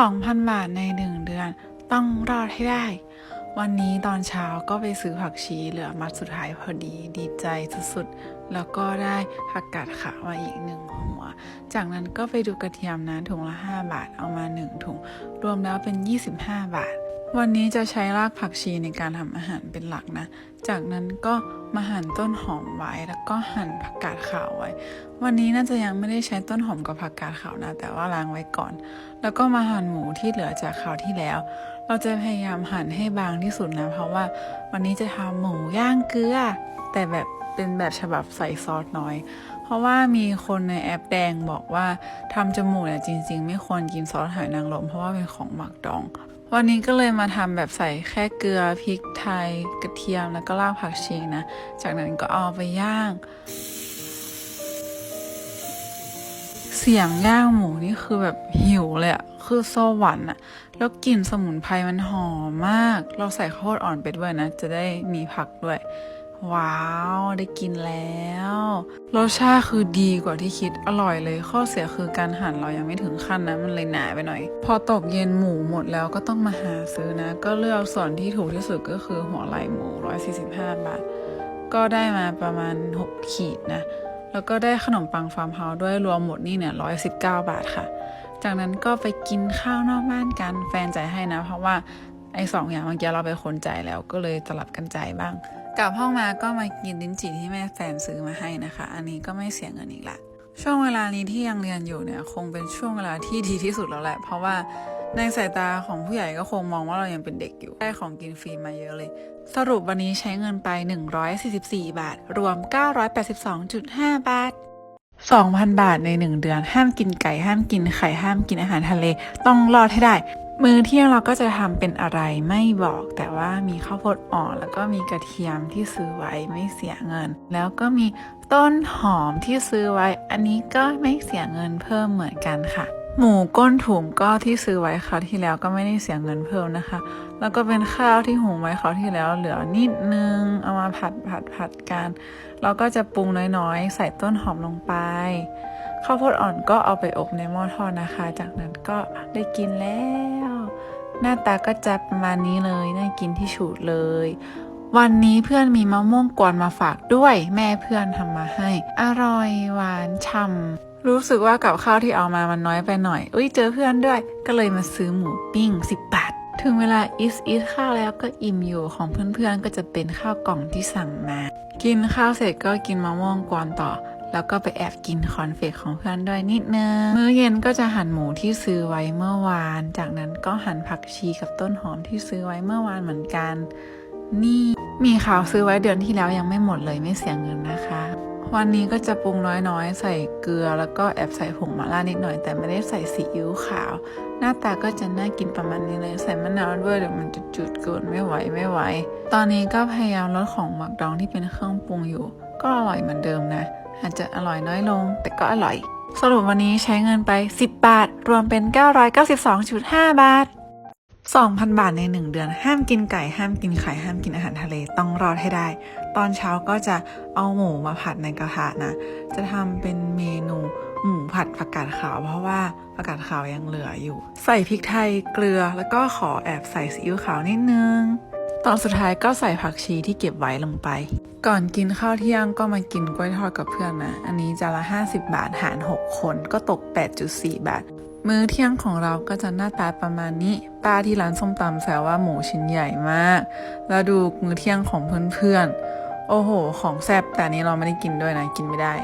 2,000 บาทในหนึ่งเดือน ต้องรอดให้ได้ วันนี้ตอนเช้าก็ไปซื้อผักชีเหลือมัดสุดท้ายพอดีดีใจสุดๆ แล้วก็ได้ผักกาดขาวมาอีกหนึ่งหัว จากนั้นก็ไปดูกระเทียมนะถุงละ 5 บาทเอามา 1 ถุง รวมแล้วเป็น 25 บาท วันนี้จะใช้รากผักชีในการทำอาหารเป็นหลักนะ จากนั้นก็มาหั่นต้นหอมไว้ แล้วก็หั่นผักกาดขาวไว้ วันนี้น่าจะยังไม่ได้ใช้ต้นหอมกับผักกาดขาวนะ แต่ว่าล้างไว้ก่อน แล้วก็มาหั่นหมูที่เหลือจากคราวที่แล้ว เราจะพยายามหั่นให้บางที่สุดนะ เพราะว่าวันนี้จะทำหมูย่างเกลือ แต่แบบเป็นแบบฉบับใส่ซอสน้อย เพราะว่ามีคนในแอปแดงบอกว่าทำจมูกเนี่ยจริง ๆ ไม่ควรกินซอสหอยนางรมเพราะว่าเป็นของหมักดอง วันนี้ก็เลยมาทำแบบใส่แค่เกลือพริกไทยกระเทียมแล้วก็รากผักชีนะ จากนั้นก็เอาไปย่าง เสียงย่างหมูนี่คือแบบหิวเลยอะคือสวรรค์อะแล้วกลิ่นสมุนไพรมันหอมมาก เราใส่ข้าวโพดอ่อนไปด้วยนะ จะได้มีผักด้วย ว้าว ได้กินแล้ว รสชาติคือดีกว่าที่คิดอร่อยเลย ข้อเสียคือการหั่นเรายังไม่ถึงขั้นนะมันเลยหนาไปหน่อย พอตกเย็นหมูหมดแล้วก็ต้องมาหาซื้อนะ ก็เลือกส่วนที่ถูกที่สุดก็คือหัวไหล่หมู 145 บาท ก็ได้มาประมาณ 6 ขีดนะ แล้วก็ได้ขนมปังฟาร์มเฮาส์ด้วยรวมหมดนี่เนี่ย119 บาทค่ะ จากนั้นก็ไปกินข้าวนอกบ้านกันแฟนจ่ายให้นะ เพราะว่าไอ้สองอย่างเมื่อกี้เราไปคนจ่ายแล้วก็เลยสลับกันจ่ายบ้าง กลับห้องมาก็มากินลิ้นจี่ที่แม่แฟนซื้อมาให้นะคะ อันนี้ก็ไม่เสียเงินอีกละ ช่วงเวลานี้ที่ยังเรียนอยู่เนี่ยคงเป็นช่วงเวลาที่ดีที่สุดแล้วแหละ เพราะว่าในสายตาของผู้ใหญ่ก็คงมองว่าเรายังเป็นเด็กอยู่ ได้ของกินฟรีมาเยอะเลย สรุปวันนี้ใช้เงินไป 144 บาท รวม 982.5 บาท 2,000 บาทใน 1 เดือน ห้ามกินไก่ ห้ามกินไข่ ห้ามกินอาหารทะเล ต้องรอดให้ได้ มื้อเที่ยงเราก็จะทำเป็นอะไรไม่บอกแต่ว่ามีข้าวโพดอ่อนแล้วก็มีกระเทียมที่ซื้อไว้ไม่เสียเงิน แล้วก็มีต้นหอมที่ซื้อไว้ อันนี้ก็ไม่เสียเงินเพิ่มเหมือนกันค่ะ หมูก้นถุงก็ที่ซื้อไว้คราวที่แล้วก็ไม่ได้เสียเงินเพิ่มนะคะ แล้วก็เป็นข้าวที่หุงไว้คราวที่แล้วเหลือนิดนึงเอามาผัดผัดผัดกันเราก็จะปรุงน้อยๆ ใส่ต้นหอมลงไปข้าวโพดอ่อนก็เอาไปอบในหม้อทอดนะคะ จากนั้นก็ได้กินแล้ว หน้าตาก็จะประมาณนี้เลย น่ากินที่ฉุดเลย วันนี้เพื่อนมีมะม่วงกวนมาฝากด้วย แม่เพื่อนทำมาให้ อร่อยหวานฉ่ำรู้สึกว่ากับข้าวที่เอามามันน้อยไปหน่อย อุ้ยเจอเพื่อนด้วย ก็เลยมาซื้อหมูปิ้ง 10 บาท ถึงเวลาอิสอิสข้าวแล้วก็อิ่มอยู่ของเพื่อนๆ ก็จะเป็นข้าวกล่องที่สั่งมา กินข้าวเสร็จก็กินมะม่วงกวนต่อ แล้วก็ไปแอบกินคอนเฟกของเพื่อนด้วยนิดนึง มื้อเย็นก็จะหั่นหมูที่ซื้อไว้เมื่อวาน จากนั้นก็หั่นผักชีกับต้นหอมที่ซื้อไว้เมื่อวานเหมือนกัน นี่มีข่าวซื้อไว้เดือนที่แล้วยังไม่หมดเลยไม่เสียเงินนะคะ วันนี้ก็จะปรุงน้อยๆ ใส่เกลือแล้วก็แอบใส่ผงมาล่านิดหน่อย แต่ไม่ได้ใส่ซีอิ๊วขาว หน้าตาก็จะน่ากินประมาณนี้เลยใส่มะนาวด้วยเดี๋ยวมันจะจืดเกินไม่ไหวไม่ไหว ตอนนี้ก็พยายามลดของหมักดองที่เป็นเครื่องปรุงอยู่ ก็อร่อยเหมือนเดิมนะ อาจจะอร่อยน้อยลง แต่ก็อร่อย สรุปวันนี้ใช้เงินไป 10 บาท รวมเป็น 992.5 บาท 2,000 บาทใน 1 เดือน ห้ามกินไก่ ห้ามกินไข่ ห้ามกินอาหารทะเล ต้องรอดให้ได้ ตอนเช้าก็จะเอาหมูมาผัดในกระทะนะ จะทำเป็นเมนูหมูผัดผักกาดขาวเพราะว่าผักกาดขาวยังเหลืออยู่ ใส่พริกไทยเกลือแล้วก็ขอแอบใส่ซีอิ๊วขาวนิดนึง ตอนสุดท้ายก็ใส่ผักชีที่เก็บไว้ลงไป ก่อนกินข้าวเที่ยงก็มากินกล้วยทอดกับเพื่อนนะ อันนี้จานละ 50 บาทหาร 6 คนก็ตก 8.4 บาท มื้อเที่ยงของเราก็จะหน้าตาประมาณนี้ ป้าที่ร้านส้มตำแซวว่าหมูชิ้นใหญ่มาก แล้วดูมื้อเที่ยงของเพื่อนๆ โอ้โห ของแซ่บแต่นนี้เราไม่ได้กินด้วยนะ กินไม่ได้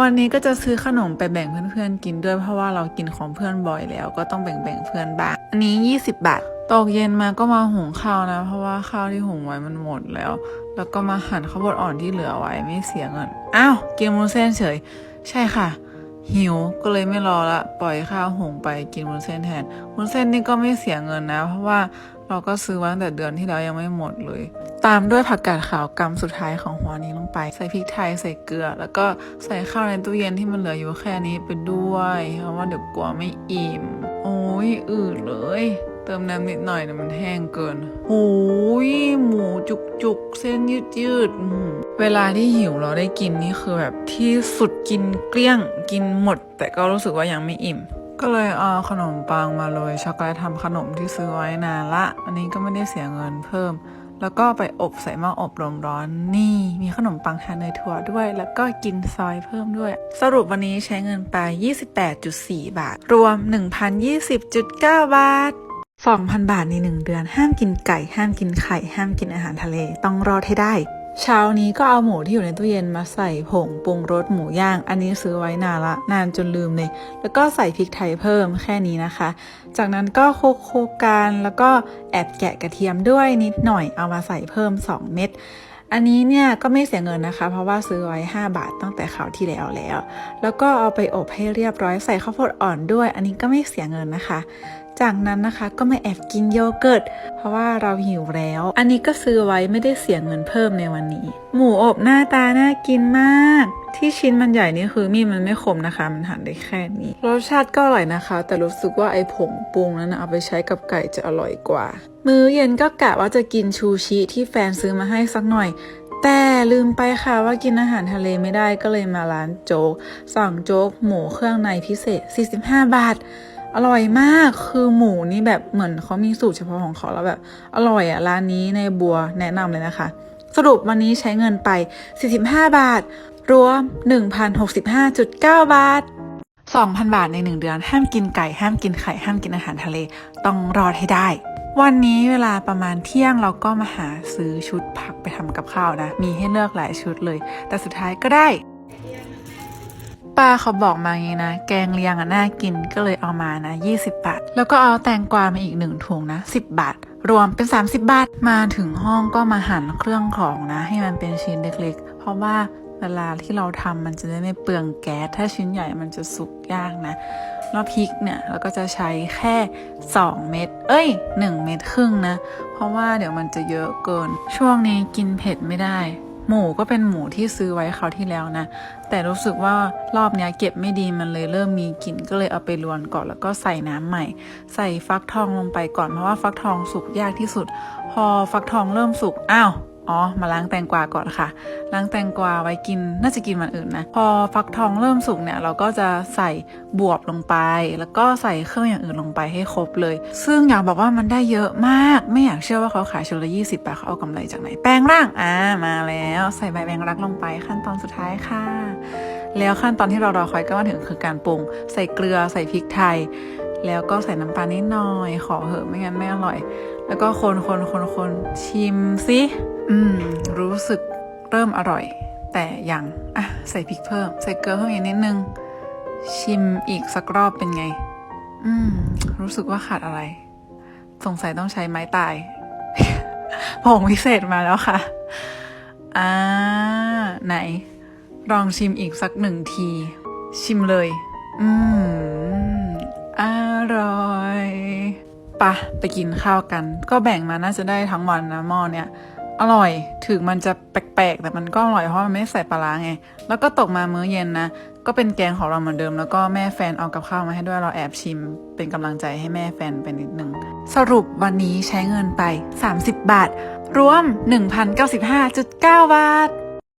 วันนี้ก็จะซื้อขนมไปแบ่งเพื่อนๆกินด้วยเพราะว่าเรากินของเพื่อนบ่อยแล้ว ก็ต้องแบ่งๆเพื่อนบ้าง อันนี้ 20 บาท ตกเย็นมาก็มาหุงข้าวนะ เพราะว่าข้าวที่หุงไว้มันหมดแล้ว แล้วก็มาหั่นข้าวโพดอ่อนที่เหลือไว้ไม่เสียเงินอ้าวกินมูนเส้นเฉย ใช่ค่ะ หิวก็เลยไม่รอละปล่อยข้าวหุงไปกินวุ้นเส้นแทนวุ้นเส้นนี่ก็ไม่เสียเงินนะ เพราะว่าเราก็ซื้อไว้ตั้งแต่เดือนที่แล้วยังไม่หมดเลย ตามด้วยผักกาดขาวกำสุดท้ายของหัวนี้ลงไป ใส่พริกไทยใส่เกลือ แล้วก็ใส่ข้าวในตู้เย็นที่มันเหลืออยู่แค่นี้ไปด้วยเพราะว่าเดี๋ยวกลัวไม่อิ่ม โอ้ยอืดเลย เติมน้ำนิดหน่อยนะมันแห้งเกินโอ้ยหมูจุกจุกๆเส้นยืดยืดๆอืมเวลาที่หิวเราได้กินนี่คือแบบที่สุดกินเกลี้ยงกินหมด แต่ก็รู้สึกว่ายังไม่อิ่ม ก็เลยเอาขนมปังมาโรยช็อกโกแลตทำขนมที่ซื้อไว้นานละ อันนี้ก็ไม่ได้เสียเงินเพิ่ม แล้วก็ไปอบใส่หม้ออบลมร้อนนี่ มีขนมปังทานเนยถั่วด้วย แล้วก็กินซอยเพิ่มด้วย สรุปวันนี้ใช้เงินไป 28.4 บาท รวม 1,020.9 บาท 2,000 บาทใน 1 เดือน ห้ามกินไก่ ห้ามกินไข่ ห้ามกินอาหารทะเล ต้องรอดให้ได้ เช้านี้ก็เอาหมูที่อยู่ในตู้เย็นมาใส่ผงปรุงรสหมูย่าง อันนี้ซื้อไว้นานละ นานจนลืมเลย แล้วก็ใส่พริกไทยเพิ่มแค่นี้นะคะ จากนั้นก็โคลุกคกกันแล้วก็แอบแกะกระเทียมด้วยนิดหน่อยเอามาใส่เพิ่ม 2 เม็ดอันนี้เนี่ยก็ไม่เสียเงินนะคะ เพราะว่าซื้อไว้ 5 บาทตั้งแต่คราวที่แล้วแล้ว แล้วก็เอาไปอบให้เรียบร้อยใส่ข้าวโพดอ่อนด้วย อันนี้ก็ไม่เสียเงินนะคะ จากนั้นนะคะก็มาแอบกินโยเกิร์ตเพราะว่าเราหิวแล้ว อันนี้ก็ซื้อไว้ไม่ได้เสียเงินเพิ่มในวันนี้ หมูอบหน้าตาน่ากินมาก ที่ชิ้นมันใหญ่นี่คือมีดมันไม่คมนะคะ มันหั่นได้แค่นี้ รสชาติก็อร่อยนะคะ แต่รู้สึกว่าไอ้ผงปรุงนั้นเอาไปใช้กับไก่จะอร่อยกว่า มื้อเย็นก็กะว่าจะกินชูชิที่แฟนซื้อมาให้สักหน่อยแต่ลืมไปค่ะว่ากินอาหารทะเลไม่ได้ก็เลยมาร้านโจ๊กสั่งโจ๊กหมูเครื่องในพิเศษ 45 บาท อร่อยมากคือหมูนี่แบบเหมือนเขามีสูตรเฉพาะของเขาแล้วแบบ อร่อยอะ่ะร้านนี้ในบัวแนะนำเลยนะคะ สรุปวันนี้ใช้เงินไป 45 บาท รวม 1,065.9 บาท 2,000 บาทใน 1 เดือน ห้ามกินไก่ ห้ามกินไข่ ห้ามกินอาหารทะเล ต้องรอดให้ได้ วันนี้เวลาประมาณเที่ยงเราก็มาหาซื้อชุดผักไปทำกับข้าวนะ มีให้เลือกหลายชุดเลย แต่สุดท้ายก็ได้ ป้าเขาบอกมาอย่างนะ แกงเลียงอะน่ากินก็เลยเอามานะ 20 บาท แล้วก็เอาแตงกวามาอีกหนึ่งถุงนะ 10 บาท รวมเป็น 30 บาท มาถึงห้องก็มาหั่นเครื่องของนะ ให้มันเป็นชิ้นเล็กๆ เพราะว่าเวลาที่เราทำมันจะได้ไม่เปลืองแก๊ส ถ้าชิ้นใหญ่มันจะสุกยากนะ แล้วพริกเนี่ยเราก็จะใช้แค่ 2 เม็ด เอ้ย 1 เม็ดครึ่งนะ เพราะว่าเดี๋ยวมันจะเยอะเกิน ช่วงนี้กินเผ็ดไม่ได้ หมูก็เป็นหมูที่ซื้อไว้คราวที่แล้วนะ แต่รู้สึกว่ารอบเนี้ยเก็บไม่ดีมันเลยเริ่มมีกลิ่นก็เลยเอาไปรวนก่อนแล้วก็ใส่น้ำใหม่ ใส่ฟักทองลงไปก่อนเพราะว่าฟักทองสุกยากที่สุด พอฟักทองเริ่มสุกอ้าว อ๋อ มาล้างแตงกวาก่อนค่ะ ล้างแตงกวาไว้กิน น่าจะกินวันอื่นนะ พอฟักทองเริ่มสุกเนี่ย เราก็จะใส่บวบลงไป แล้วก็ใส่เครื่องอย่างอื่นลงไปให้ครบเลย ซึ่งอยากบอกว่ามันได้เยอะมาก ไม่อยากเชื่อว่าเขาขายชุดละยี่สิบบาทเขาเอากำไรจากไหน แปลงร่าง อ่า มาแล้ว ใส่ใบแมงลักลงไปขั้นตอนสุดท้ายค่ะ แล้วขั้นตอนที่เรารอคอยก็มาถึงคือการปรุง ใส่เกลือ ใส่พริกไทย แล้วก็ใส่น้ำปลานิดหน่อย ขอเหอะไม่งั้นไม่อร่อย แล้วก็คนคนคนคนชิมสิอืม รู้สึกเริ่มอร่อย แต่ยังอะใส่พริกเพิ่ม ใส่เกลือเพิ่มอีกนิดนึง ชิมอีกสักรอบเป็นไง อืม รู้สึกว่าขาดอะไร สงสัยต้องใช้ไม้ตายผงพิเศษมาแล้วค่ะ อ่า ไหน ลองชิมอีกสักหนึ่งที ชิมเลย อืม อร่อยปะไปกินข้าวกัน ก็แบ่งมาน่าจะได้ทั้งวันนะหม้อเนี่ยอร่อยถึงมันจะแปลกๆ แต่มันก็อร่อยเพราะมันไม่ได้ใส่ปลาร้าไง แล้วก็ตกมามื้อเย็นนะ ก็เป็นแกงของเราเหมือนเดิม แล้วก็แม่แฟนเอากับข้าวมาให้ด้วยเราแอบชิม เป็นกำลังใจให้แม่แฟนไปนิดนึง สรุปวันนี้ใช้เงินไป 30 บาท รวม 1,095.9 บาท